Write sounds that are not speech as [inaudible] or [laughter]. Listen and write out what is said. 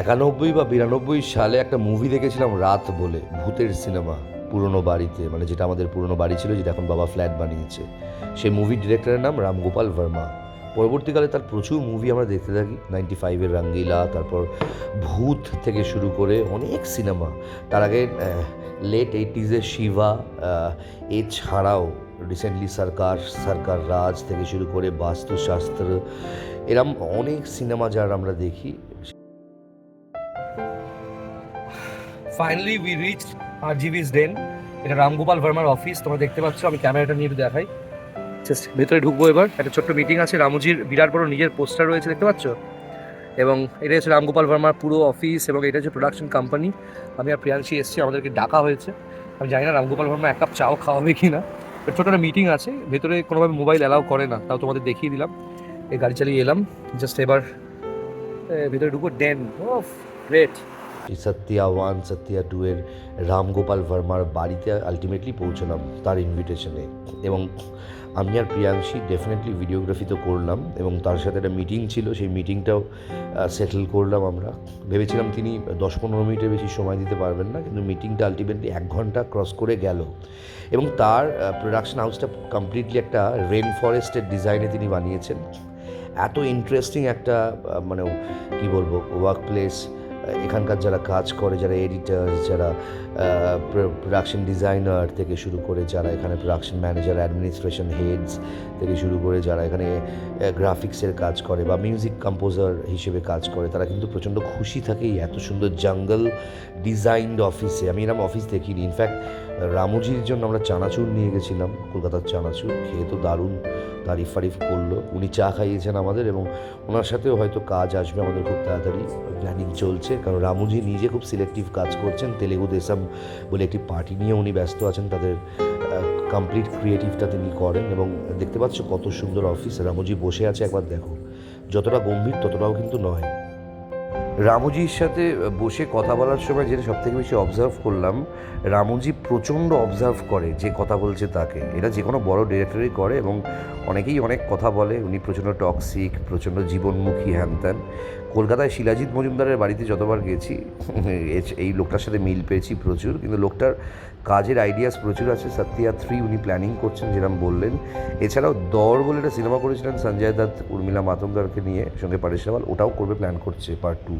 একানব্বই বা বিরানব্বই সালে একটা মুভি দেখেছিলাম, রাত বলে, ভূতের সিনেমা পুরনো বাড়িতে মানে যেটা আমাদের পুরনো বাড়ি ছিল, যেটা এখন বাবা ফ্ল্যাট বানিয়েছে। সেই মুভির ডিরেক্টরের নাম রামগোপাল ভার্মা। পরবর্তীকালে তার প্রচুর মুভি আমরা দেখতে থাকি নাইনটি ফাইভের রঙ্গিলা, তারপর ভূত থেকে শুরু করে অনেক সিনেমা তার আগে লেট এইটিজের শিবা এছাড়াও রিসেন্টলি সরকার সরকার রাজ থেকে শুরু করে বাস্তুশাস্ত্র, এরম অনেক সিনেমা যার আমরা দেখি। Finally we reach R GV's den এটা রামগোপাল ভার্মার অফিস তোমরা দেখতে পাচ্ছ, আমি ক্যামেরাটা নিয়ে দেখাই। ভেতরে ঢুকবো এবার, একটা ছোট্ট মিটিং আছে, রামুজির বিরাট বড় নিজের পোস্টার রয়েছে, দেখতে পাচ্ছ? এবং এটা হচ্ছে রামগোপাল ভার্মার পুরো অফিস এবং এটা হচ্ছে প্রোডাকশন কোম্পানি আমি আর প্রিয়াংশী এসেছি, আমাদেরকে ডাকা হয়েছে। আমি জানি না রামগোপাল ভার্মা এক কাপ চাও খাওয়াবে কি না ছোটো একটা মিটিং আছে, ভেতরে কোনোভাবে মোবাইল অ্যালাউ করে না, তাও তোমাদের দেখিয়ে দিলাম। এই গাড়ি চালিয়ে এলাম জাস্ট এবার ভেতরে ঢুকবো ডেন ও great Satya one, Satya two এর রামগোপাল ভার্মার বাড়িতে আলটিমেটলি পৌঁছলাম তার ইনভিটেশনে এবং আমি আর প্রিয়াংশী ডেফিনেটলি ভিডিওগ্রাফি তো করলাম এবং তার সাথে একটা মিটিং ছিল, সেই মিটিংটাও সেটেল করলাম আমরা। ভেবেছিলাম তিনি দশ পনেরো মিনিটের বেশি সময় দিতে পারবেন না, কিন্তু মিটিংটা আলটিমেটলি এক ঘণ্টা ক্রস করে গেল। এবং তার প্রোডাকশন হাউসটা কমপ্লিটলি একটা রেন ফরেস্টের ডিজাইনে তিনি বানিয়েছেন। এত ইন্টারেস্টিং একটা মানে কি বলব ওয়ার্ক প্লেস এখানকার যারা কাজ করে, যারা এডিটার্স যারা প্রোডাকশন ডিজাইনার থেকে শুরু করে, যারা এখানে প্রোডাকশন ম্যানেজার অ্যাডমিনিস্ট্রেশন হেডস থেকে শুরু করে, যারা এখানে গ্রাফিক্সের কাজ করে বা মিউজিক কম্পোজার হিসেবে কাজ করে, তারা কিন্তু প্রচণ্ড খুশি থাকে এত সুন্দর জঙ্গল ডিজাইনড অফিসে আমি এরকম অফিস দেখিনি। ইনফ্যাক্ট রামুজির জন্য আমরা চানাচুর নিয়ে গেছিলাম, কলকাতার চানাচুর, খেয়ে তো দারুণ তারিফ ফারিফ করল। উনি চা খাইয়েছেন আমাদের এবং ওনার সাথেও হয়তো কাজ আসবে আমাদের খুব তাড়াতাড়ি। প্ল্যানিং চলছে। কারণ রামুজি নিজে খুব সিলেক্টিভ কাজ করছেন, তেলেগু দেশম বলে একটি পার্টি নিয়ে উনি ব্যস্ত আছেন, তাদের কমপ্লিট ক্রিয়েটিভটা তিনি করেন এবং দেখতে পাচ্ছ কত সুন্দর অফিস রামুজি বসে আছে, একবার দেখো। যতটা গম্ভীর ততটাও কিন্তু নয়। রামুজির সাথে বসে কথা বলার সময় যেটা সবথেকে বেশি অবজার্ভ করলাম, রামুজি প্রচণ্ড অবজার্ভ করে যে কথা বলছে তাকে। এটা যে কোনো বড় ডিরেক্টরই করে এবং অনেকেই অনেক কথা বলে। উনি প্রচণ্ড টক্সিক প্রচণ্ড জীবনমুখী, হ্যান কলকাতায় শিলাজিৎ মজুমদারের বাড়িতে যতবার গেছি, [laughs] এই লোকটার সাথে মিল পেয়েছি প্রচুর। কিন্তু লোকটার কাজের আইডিয়াস প্রচুর আছে। সত্যিয়া থ্রি উনি প্ল্যানিং করছেন যেরকম বললেন। এছাড়াও দর বলে একটা সিনেমা করেছিলেন সঞ্জয় দত্ত, উর্মিলা মাতঙ্গারকে নিয়ে, সঙ্গে পারেশ রাওয়াল, ওটাও করবে প্ল্যান করছে পার্ট টু